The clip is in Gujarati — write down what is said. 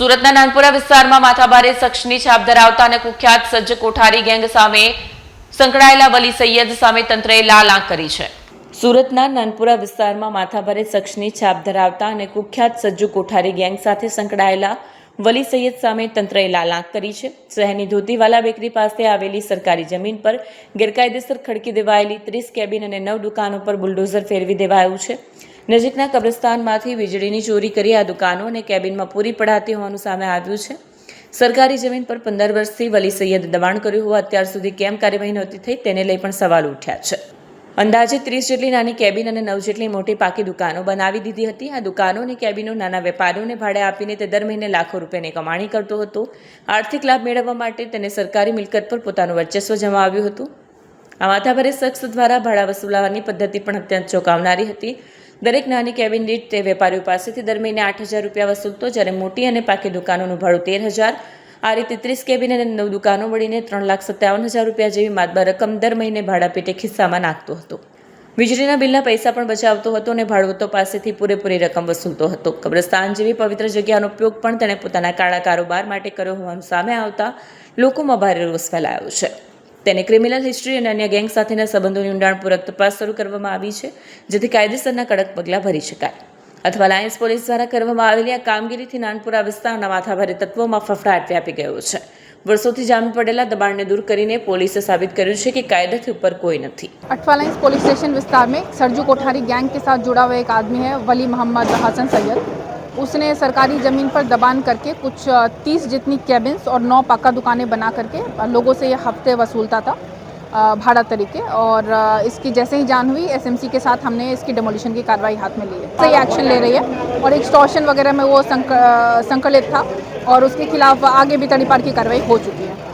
સુરતના નાનપુરા વિસ્તારમાં માથાભારે શખ્સની છાપ ધરાવતા અને કુખ્યાત સજ્જ કોઠારી ગેંગ સામે સંકળાયેલા વલી સૈયદ સામે તંત્રએ લાલ આંખ કરી છે. સુરતના નાનપુરા વિસ્તારમાં માથાભારે શખ્સની છાપ ધરાવતા અને કુખ્યાત સજ્જુ કોઠારી ગેંગ સાથે સંકળાયેલા વલી સૈયદ સામે તંત્રએ લાલ આંખ કરી છે. શહેરની ધોતીવાલા બેકરી પાસે આવેલી સરકારી જમીન પર ગેરકાયદેસર ખડકી દેવાયેલી ત્રીસ કેબિન અને નવ દુકાનો પર બુલડોઝર ફેરવી દેવાયું છે. નજીકના કબ્રસ્તાનમાંથી વીજળીની ચોરી કરી આ દુકાનો અને કેબિનમાં પૂરી પડાતી હોવાનું સામે આવ્યું છે. સરકારી જમીન પર પંદર વર્ષથી વલી સૈયદ દબાણ કર્યું હોવા અત્યાર સુધી કેમ કાર્યવાહી નહોતી થઈ તેને લઈ પણ સવાલ ઉઠ્યા છે. અંદાજે ત્રીસ જેટલી નાની કેબિન અને નવ જેટલી મોટી પાકી દુકાનો બનાવી દીધી હતી. આ દુકાનો અને કેબિનો નાના વેપારીઓને ભાડે આપીને તે દર મહિને લાખો રૂપિયાની કમાણી કરતો હતો. આર્થિક લાભ મેળવવા માટે તેને સરકારી મિલકત પર પોતાનું વર્ચસ્વ જમાવ્યું હતું. આ માથાભારે શખ્સ દ્વારા ભાડા વસૂલાવાની પદ્ધતિ પણ અત્યંત ચોંકાવનારી હતી. દરેક નાની કેબિન દીઠ તે વેપારીઓ પાસેથી દર મહિને આઠ હજાર રૂપિયા વસૂલતો જ્યારે મોટી અને પાકી દુકાનોનું ભાડું તેર હજાર, આ રીતે ત્રીસ કેબિન અને નવ દુકાનો મળીને ત્રણ લાખ સત્તાવન હજાર રૂપિયા જેવી માતબર રકમ દર મહિને ભાડા પેટે ખિસ્સામાં નાખતો હતો. વીજળીના બિલના પૈસા પણ બચાવતો હતો અને ભાડવતો પાસેથી પૂરેપૂરી રકમ વસૂલતો હતો. કબ્રસ્તાન જેવી પવિત્ર જગ્યાનો ઉપયોગ પણ તેણે પોતાના કાળા કારોબાર માટે કર્યો હોવાનું સામે આવતા લોકોમાં ભારે રોષ ફેલાયો છે. તેને ક્રિમિનલ હિસ્ટ્રી અને અન્ય ગેંગ સાથેના સંબંધોની ઊંડાણપૂર્વક તપાસ શરૂ કરવામાં આવી છે જેથી કાયદેસરના કડક પગલાં ભરી શકાય અથવા લાયન્સ પોલીસ દ્વારા કરવામાં આવેલી આ કામગીરીથી નાનપુરા વિસ્તારના માથાભારે તત્વોમાં ફફડાટ વ્યાપી ગયો છે વર્ષોથી જામી પડેલા દબાણને દૂર કરીને પોલીસે સાબિત કર્યું છે કે કાયદાથી ઉપર કોઈ નથી अठवालाइंस पुलिस स्टेशन विस्तार में सरजू कोठारी गैंग के साथ जुड़ा हुआ एक आदमी है वली मोहम्मद हसन सैयद उसने सरकारी ज़मीन पर दबान करके कुछ तीस जितनी कैबिन्स और नौ पक्का दुकानें बना करके लोगों से ये हफ़्ते वसूलता था भाड़ा तरीके। और इसकी जैसे ही जान हुई एसएमसी के साथ हमने इसकी डेमोलिशन की कार्रवाई हाथ में ली है। सही एक्शन ले रही है। और एक्सटॉर्शन वगैरह में वो संक, संकलित था और उसके खिलाफ आगे भी तड़ीपार की कार्रवाई हो चुकी है।